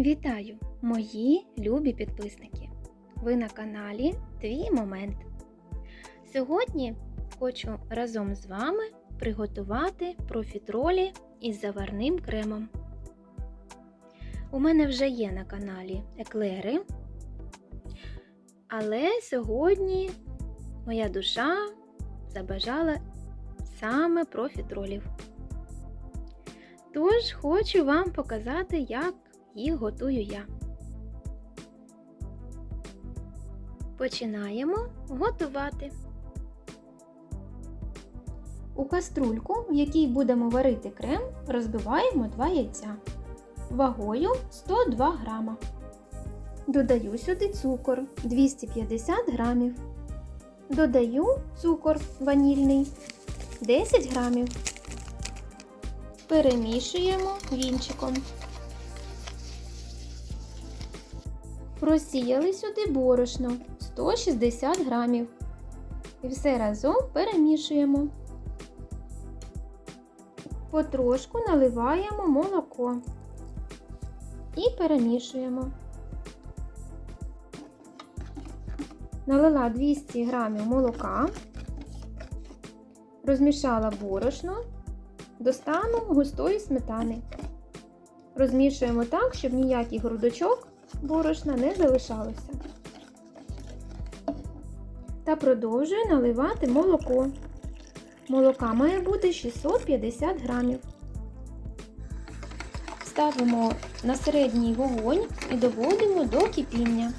Вітаю, мої любі підписники! Ви на каналі Твій Момент. Сьогодні хочу разом з вами приготувати профітролі із заварним кремом. У мене вже є на каналі еклери, але сьогодні моя душа забажала саме профітролів. Тож хочу вам показати, як їх готую я. Починаємо готувати. У каструльку, в якій будемо варити крем, розбиваємо 2 яйця вагою 102 грама. Додаю сюди цукор 250 грамів. Додаю цукор ванільний 10 грамів. Перемішуємо вінчиком. Просіяли сюди борошно 160 грамів. І все разом перемішуємо. Потрошку наливаємо молоко і перемішуємо. Налила 200 грамів молока, розмішала борошно до стану густої сметани. Розмішуємо так, щоб ніяких грудочок борошна не залишалося. Та продовжую наливати молоко. Молока має бути 650 грамів. Ставимо на середній вогонь і доводимо до кипіння.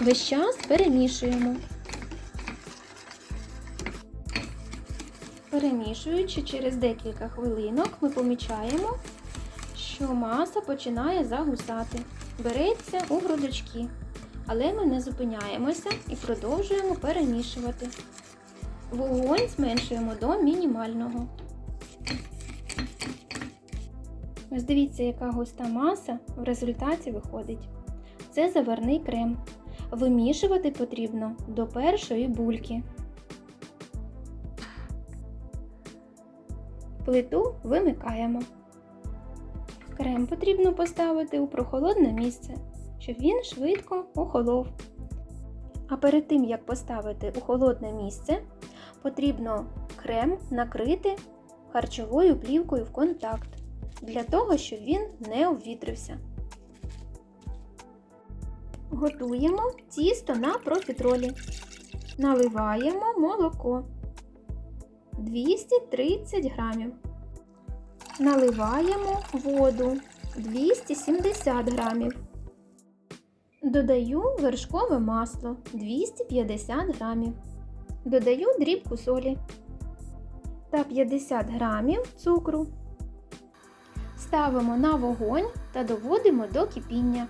Весь час перемішуємо. Перемішуючи через декілька хвилинок, ми помічаємо, що маса починає загусати береться у грудочки, але ми не зупиняємося і продовжуємо перемішувати. Вогонь зменшуємо до мінімального. Ось дивіться, яка густа маса в результаті виходить. Це заварний крем. Вимішувати потрібно до першої бульки. Плиту вимикаємо. Крем потрібно поставити у прохолодне місце, щоб він швидко охолов. А перед тим, як поставити у холодне місце, потрібно крем накрити харчовою плівкою в контакт, для того, щоб він не обвітрився. Готуємо тісто на профітролі. Наливаємо молоко 230 грамів. Наливаємо воду 270 грамів. Додаю вершкове масло 250 грамів. Додаю дрібку солі та 50 грамів цукру. Ставимо на вогонь та доводимо до кипіння.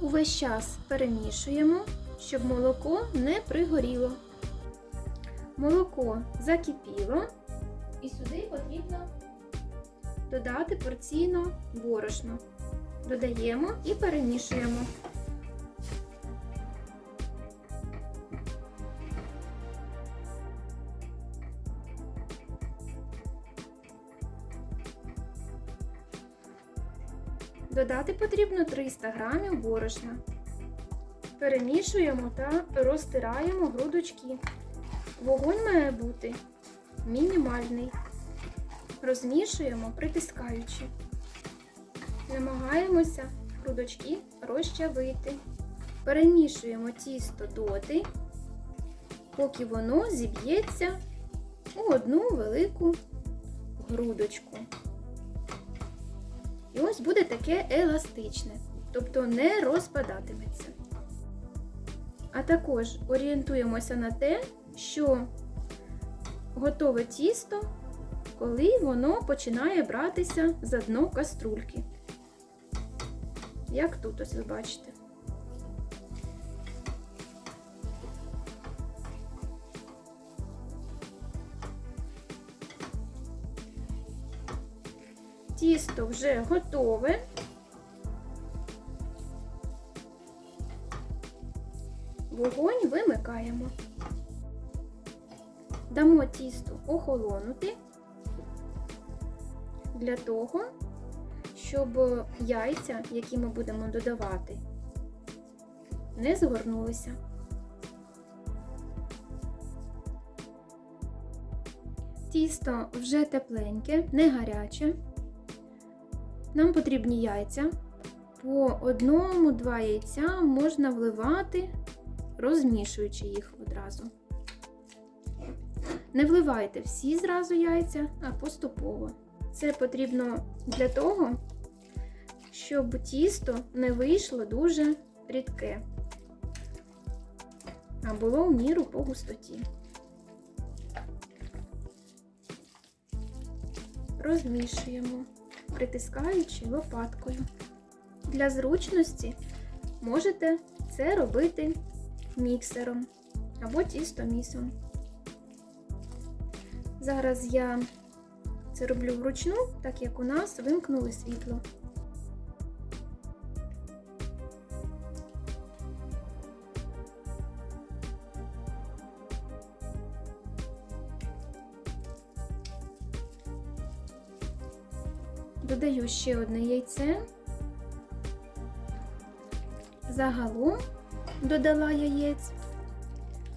Увесь час перемішуємо, щоб молоко не пригоріло. Молоко закипіло і сюди потрібно додати порційно борошно. Додаємо і перемішуємо. Додати потрібно 300 грамів борошна. Перемішуємо та розтираємо грудочки. Вогонь має бути мінімальний. Розмішуємо, притискаючи. Намагаємося грудочки розчавити. Перемішуємо тісто доти, поки воно зіб'ється у одну велику грудочку. І ось буде таке еластичне, тобто не розпадатиметься. А також орієнтуємося на те, що готове тісто, коли воно починає братися за дно каструльки. Як тут ось ви бачите. Тісто вже готове. Вогонь вимикаємо. Дамо тісту охолонути для того, щоб яйця, які ми будемо додавати, не згорнулися. Тісто вже тепленьке, не гаряче. Нам потрібні яйця. По одному-два яйця можна вливати, розмішуючи їх одразу. Не вливайте всі зразу яйця, а поступово. Це потрібно для того, щоб тісто не вийшло дуже рідке, а було в міру по густоті. Розмішуємо, притискаючи лопаткою. Для зручності можете це робити міксером або тістомісом. Зараз я це роблю вручну, так як у нас вимкнули світло. Додаю ще одне яйце. Загалом додала яєць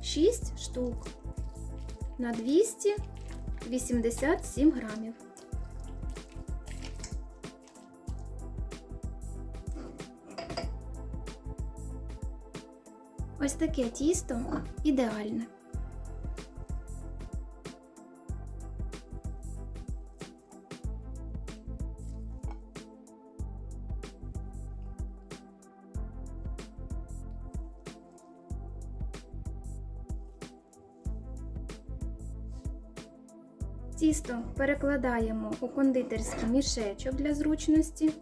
6 штук на 287 грамів. Ось таке тісто ідеальне. Тісто перекладаємо у кондитерський мішечок для зручності.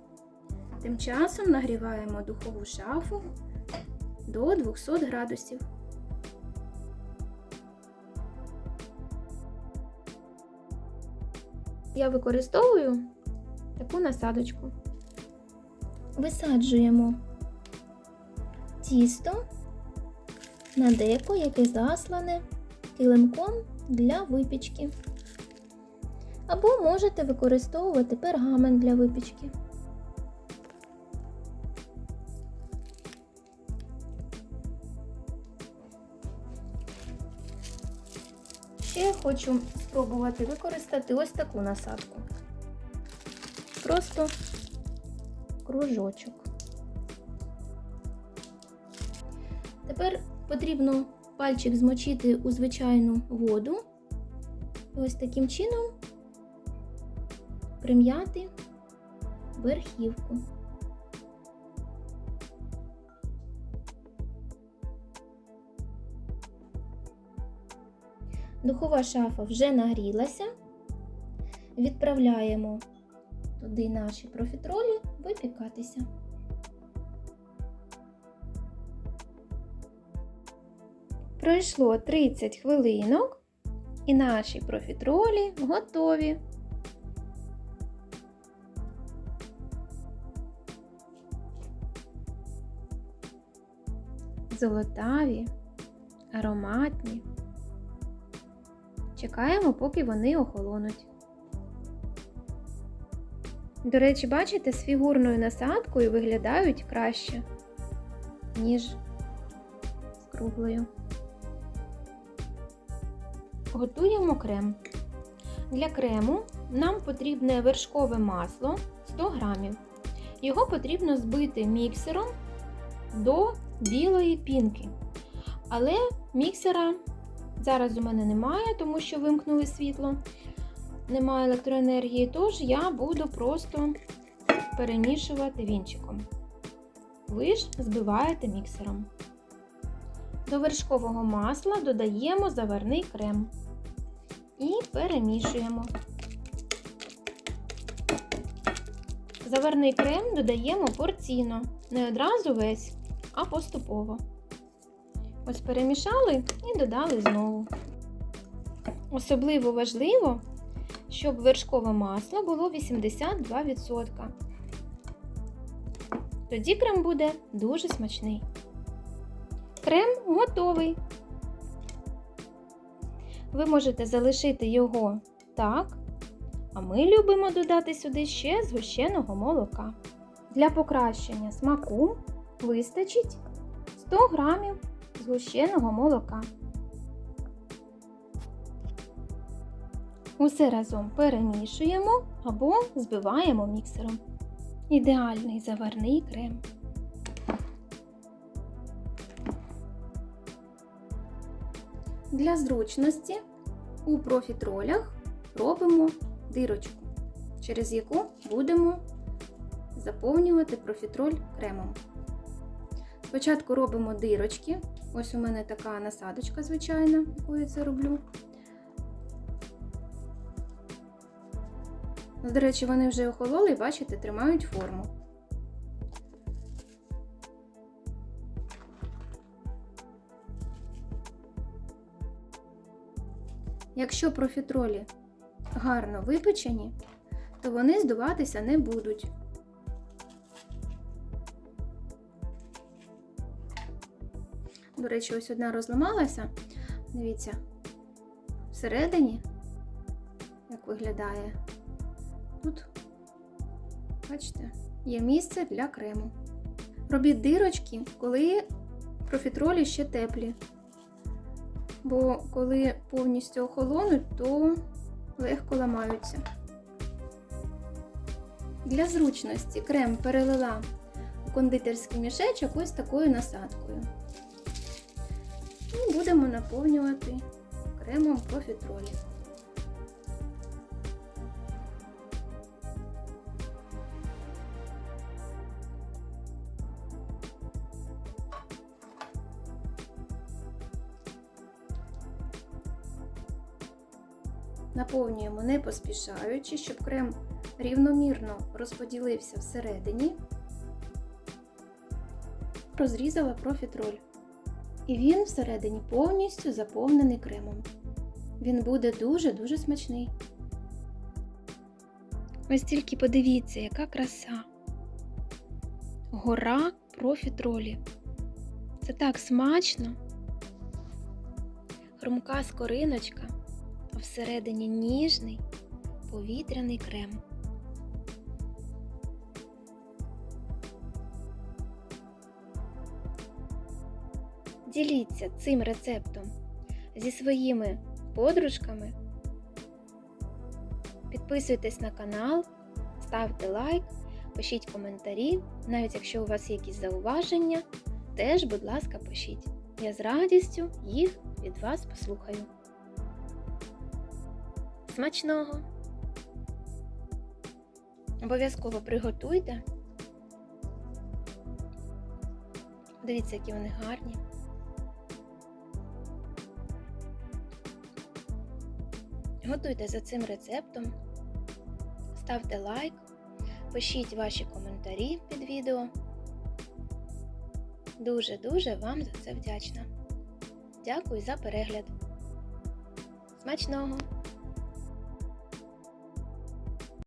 Тим часом нагріваємо духову шафу до 200 градусів. Я використовую таку насадочку. Висаджуємо тісто на деко, яке заслане килимком для випічки. Або можете використовувати пергамент для випічки. Ще хочу спробувати використати ось таку насадку. Просто кружочок. Тепер потрібно пальчик змочити у звичайну воду ось таким чином прим'яти верхівку. Духова шафа вже нагрілася. Відправляємо туди наші профітролі випікатися. Пройшло 30 хвилинок, і наші профітролі готові. Золотаві, ароматні. Чекаємо, поки вони охолонуть. До речі, бачите, з фігурною насадкою виглядають краще, ніж з круглою. Готуємо крем. Для крему нам потрібне вершкове масло 100 грамів. Його потрібно збити міксером до білої пінки. Але міксера зараз у мене немає, тому що вимкнули світло. Немає електроенергії, тож я буду просто перемішувати вінчиком. Ви ж збиваєте міксером. До вершкового масла додаємо заварний крем і перемішуємо. Заварний крем додаємо порційно, не одразу весь, а поступово. Ось перемішали і додали знову. Особливо важливо, щоб вершкове масло було 82%. Тоді крем буде дуже смачний. Крем готовий. Ви можете залишити його так, а ми любимо додати сюди ще згущеного молока. Для покращення смаку вистачить 100 грамів згущеного молока. Усе разом перемішуємо або збиваємо міксером. Ідеальний заварний крем. Для зручності у профітролях робимо дирочку, через яку будемо заповнювати профітроль кремом. Спочатку робимо дирочки. Ось у мене така насадочка звичайна, якою це роблю. До речі, вони вже охололи, бачите, тримають форму. Якщо профітролі гарно випечені, то вони здуватися не будуть. До речі, ось одна розламалася. Дивіться, всередині, як виглядає. Тут, бачите, є місце для крему. Робіть дирочки, коли профітролі ще теплі. Бо коли повністю охолонуть, то легко ламаються. Для зручності крем перелила у кондитерський мішечок ось такою насадкою. І будемо наповнювати кремом профітролі. Наповнюємо не поспішаючи, щоб крем рівномірно розподілився всередині. Розрізала профітроль. І він всередині повністю заповнений кремом. Він буде дуже-дуже смачний. Ось тільки подивіться, яка краса. Гора профітролі. Це так смачно. Хрумка скориночка, а всередині ніжний повітряний крем. Діліться цим рецептом зі своїми подружками. Підписуйтесь на канал, ставте лайк, пишіть коментарі. Навіть якщо у вас є якісь зауваження, теж, будь ласка, пишіть. Я з радістю їх від вас послухаю. Смачного! Обов'язково приготуйте. Дивіться, які вони гарні. Готуйте за цим рецептом, ставте лайк, пишіть ваші коментарі під відео. Дуже-дуже вам за це вдячна. Дякую за перегляд. Смачного!